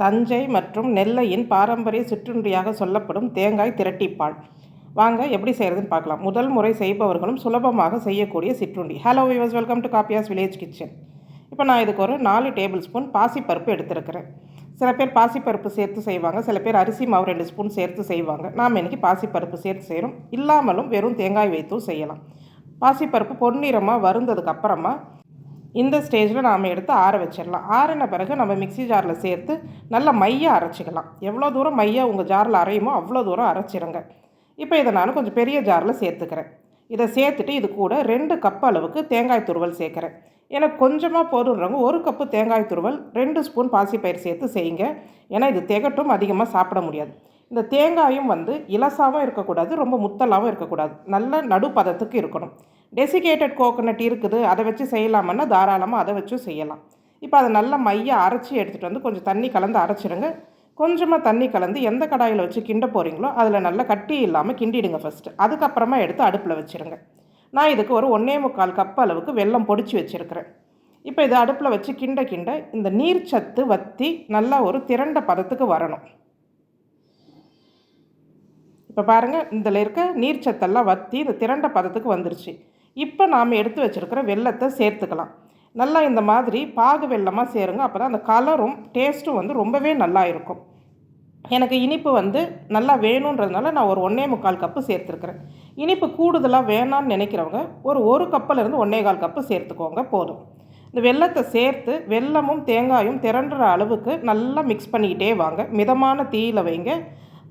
தஞ்சை மற்றும் நெல்லையின் பாரம்பரிய சிற்றுண்டியாக சொல்லப்படும் தேங்காய் திரட்டிப்பால். வாங்க எப்படி செய்கிறதுன்னு பார்க்கலாம். முதல் முறை செய்பவர்களும் சுலபமாக செய்யக்கூடிய சிற்றுண்டி. ஹலோ விவஸ் வெல்கம் டு காப்பியாஸ் வில்லேஜ் கிச்சன் இப்போ நான் இதுக்கு ஒரு நாலு டேபிள் ஸ்பூன் பாசிப்பருப்பு எடுத்துருக்கிறேன். சில பேர் பாசிப்பருப்பு சேர்த்து செய்வாங்க சில பேர் அரிசி மாவு ரெண்டு ஸ்பூன் சேர்த்து செய்வாங்க. நாம் இன்றைக்கி பாசிப்பருப்பு சேர்த்து செய்கிறோம் இல்லாமலும் வெறும் தேங்காய் வைத்தும் செய்யலாம். பாசிப்பருப்பு பொன்னிறமாக வருந்ததுக்கு அப்புறமா இந்த ஸ்டேஜில் நாம் எடுத்து ஆற வச்சிடலாம். ஆறின பிறகு நம்ம மிக்சி ஜாரில் சேர்த்து நல்லா மையை அரைச்சிக்கலாம். எவ்வளோ தூரம் மையை உங்கள் ஜாரில் அரையுமோ அவ்வளோ தூரம் அரைச்சிருங்க. இப்போ இதை நான் கொஞ்சம் பெரிய ஜாரில் சேர்த்துக்கிறேன். இதை சேர்த்துட்டு இது கூட ரெண்டு கப் அளவுக்கு தேங்காய் துருவல் சேர்க்குறேன். எனக்கு கொஞ்சமாக போதுன்றவங்க ஒரு கப்பு தேங்காய் துருவல் ரெண்டு ஸ்பூன் பாசிப்பயிர் சேர்த்து செய்யுங்க. ஏன்னா இது திகட்டும் அதிகமாக சாப்பிட முடியாது. இந்த தேங்காயும் வந்து இலசாகவும் இருக்கக்கூடாது ரொம்ப முத்தலாகவும் இருக்கக்கூடாது. நல்ல நடுப்பதத்துக்கு இருக்கணும். டெசிகேட்டட் கோகோனட் இருக்குது அதை வச்சு செய்யலாமன்னா தாராளமாக அதை வச்சும் செய்யலாம். இப்போ அதை நல்லா மைய அரைச்சி எடுத்துகிட்டு வந்து கொஞ்சம் தண்ணி கலந்து அரைச்சிடுங்க கொஞ்சமாக தண்ணி கலந்து எந்த கடாயில் வச்சு கிண்ட போகிறீங்களோ அதில் நல்லா கட்டி இல்லாமல் கிண்டிடுங்க ஃபஸ்ட்டு அதுக்கப்புறமா எடுத்து அடுப்பில் வச்சுருங்க. நான் இதுக்கு ஒரு ஒன்றே முக்கால் கப் அளவுக்கு வெல்லம் பொடிச்சு வச்சுருக்கிறேன். இப்போ இதை அடுப்பில் வச்சு கிண்ட கிண்ட இந்த நீர் சத்து வற்றி நல்லா ஒரு திரண்ட பதத்துக்கு வரணும். இப்போ பாருங்கள் இதில் இருக்க நீர் சத்தெல்லாம் வற்றி இந்த திரண்ட பதத்துக்கு வந்துருச்சு. இப்போ நாம் எடுத்து வச்சுருக்கிற வெள்ளத்தை சேர்த்துக்கலாம். நல்லா இந்த மாதிரி பாகு வெள்ளமாக சேருங்க. அப்போ தான் அந்த கலரும் டேஸ்ட்டும் வந்து ரொம்பவே நல்லா இருக்கும். எனக்கு இனிப்பு வந்து நல்லா வேணுன்றதுனால நான் ஒரு ஒன்றே முக்கால் கப்பு சேர்த்துருக்குறேன். இனிப்பு கூடுதலாக வேணான்னு நினைக்கிறவங்க ஒரு ஒரு கப்பிலேருந்து ஒன்றே கால் கப்பு சேர்த்துக்கோங்க போதும். இந்த வெள்ளத்தை சேர்த்து வெள்ளமும் தேங்காயும் திரண்டுற அளவுக்கு நல்லா மிக்ஸ் பண்ணிக்கிட்டே வாங்க. மிதமான தீயில் வைங்க.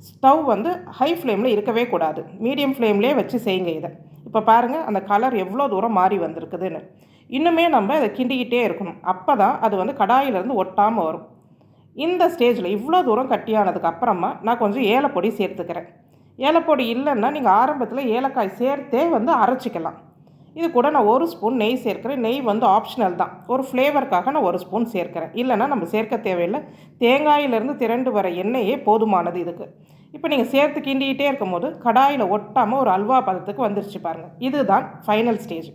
ஸ்டவ் வந்து ஹை ஃப்ளேமில் இருக்கவே கூடாது. மீடியம் ஃப்ளேம்லேயே வச்சு செய்யுங்க இதை. இப்போ பாருங்கள் அந்த கலர் எவ்வளோ தூரம் மாறி வந்திருக்குதுன்னு. இன்னுமே நம்ம அதை கிண்டிக்கிட்டே இருக்கணும். அப்போ தான் அது வந்து கடாயிலேருந்து ஒட்டாமல் வரும். இந்த ஸ்டேஜில் இவ்வளோ தூரம் கட்டியானதுக்கு அப்புறமா நான் கொஞ்சம் ஏலப்பொடி சேர்த்துக்கிறேன். ஏலப்பொடி இல்லைன்னா நீங்கள் ஆரம்பத்தில் ஏலக்காய் சேர்த்தே வந்து அரைச்சிக்கலாம். இது கூட நான் ஒரு ஸ்பூன் நெய் சேர்க்குறேன். நெய் வந்து ஆப்ஷனல் தான். ஒரு ஃப்ளேவருக்காக நான் ஒரு ஸ்பூன் சேர்க்குறேன். இல்லைன்னா நம்ம சேர்க்க தேவையில்லை. தேங்காயிலேருந்து திரண்டு வர எண்ணெயே போதுமானது இதுக்கு. இப்போ நீங்கள் சேர்த்து கிண்டிகிட்டே இருக்கும் போது கடாயில் ஒட்டாமல் ஒரு அல்வா பதத்துக்கு வந்துருச்சு பாருங்கள் இதுதான் ஃபைனல் ஸ்டேஜ்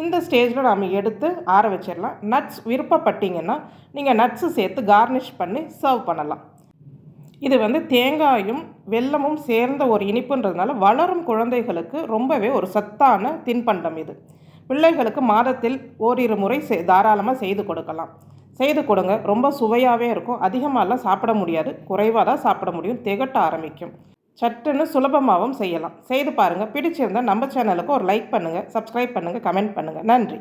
இந்த ஸ்டேஜில் நாம் எடுத்து ஆற வச்சிடலாம் நட்ஸ் விருப்பப்பட்டீங்கன்னா நீங்கள் நட்ஸு சேர்த்து கார்னிஷ் பண்ணி சர்வ் பண்ணலாம். இது வந்து தேங்காயும் வெல்லமும் சேர்ந்த ஒரு இனிப்புன்றதுனால வளரும் குழந்தைகளுக்கு ரொம்பவே ஒரு சத்தான தின்பண்டம் இது. பிள்ளைகளுக்கு மாதத்தில் ஓரிரு முறை செ தாராளமாக செய்து கொடுக்கலாம். செய்து கொடுங்க. ரொம்ப சுவையாகவே இருக்கும். அதிகமாகலாம் சாப்பிட முடியாது. குறைவாக தான் சாப்பிட முடியும். திகட்ட ஆரம்பிக்கும். சட்டுன்னு சுலபமாகவும் செய்யலாம். செய்து பாருங்கள் பிடிச்சிருந்தால் நம்ம சேனலுக்கு ஒரு லைக் பண்ணுங்கள் சப்ஸ்கிரைப் பண்ணுங்கள் கமெண்ட் பண்ணுங்கள் நன்றி.